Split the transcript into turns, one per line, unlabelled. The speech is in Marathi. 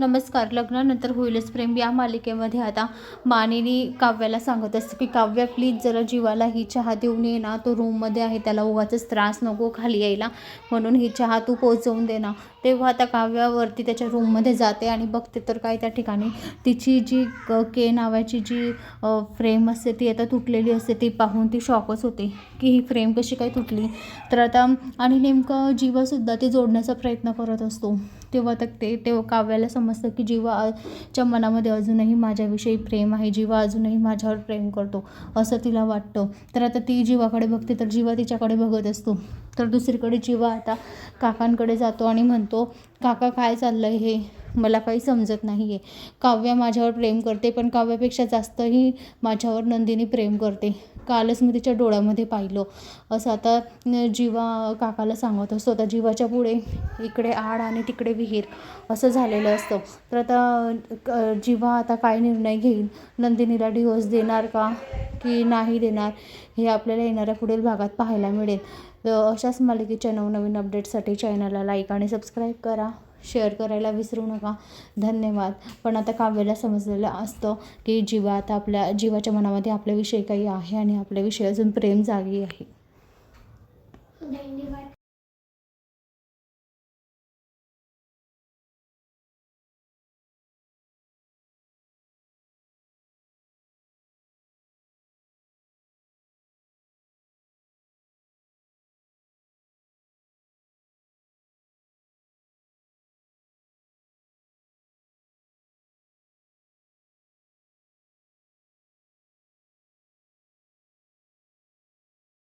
नमस्कार लग्नानंतर होईलच प्रेम. या मालिकेमध्ये आता मानिनी काव्याला सांगत असते की काव्या प्लीज जरा जीवाला ही चहा देऊन ये ना. तो रूममध्ये आहे त्याला उगाच त्रास नको खाली यायला. म्हणून ही चहा तू पोचवून दे ना. तेव्हा आता काव्यावरती त्याच्या रूममध्ये जाते आणि बघते तर काय त्या ठिकाणी तिची जी क- के नावाची जी फ्रेम असते ती आता तुटलेली असते ती पाहून ती शॉकच होते की ही फ्रेम कशी काय तुटली. तर आता आणि नेमकं जीवासुद्धा ते जोडण्याचा प्रयत्न करत असतो. तेव्हा तर ते तेव्हा काव्याला समजतं की जीवा च्या मनामध्ये अजूनही माझ्याविषयी प्रेम आहे जीवा अजूनही माझ्यावर प्रेम करतो असं तिला वाटतं. तर आता ती जीवाकडे बघते तर जीवा तिच्याकडे बघत असतो. तर दुसरीकडे जीवा आता काकांकडे जातो आणि म्हणतो काका काय चाललं आहे हे? मला काही समजत नाही आहे काव्या माझ्यावर प्रेम करते पण काव्यापेक्षा जास्तही माझ्यावर नंदिनी प्रेम करते. कालच मी तिच्या डोळ्यामध्ये पाहिलं. असं आता जीवा काकाला सांगत असतो आता जीवाच्या पुढे इकडे आड आणि तिकडे विहीर. असं झालेलं असतं. तर आता क- जीवा आता काय निर्णय घेईल? नंदिनीला डिवोर्स देणार का? की नाही देणार? हे आपल्याला येणाऱ्या पुढील भागात पाहायला मिळेल. तर अशाच मालिकेच्या नवनवीन अपडेटसाठी चॅनलला लाईक आणि सबस्क्राईब करा. शेअर करायला विसरू नका. धन्यवाद. पण आता काव्याला समजलेलं असतं की जीवा आता आपल्या जीवाच्या मनामध्ये आपल्याविषयी काही आहे आणि आपल्याविषयी अजून प्रेम जागी आहे.
धन्यवाद.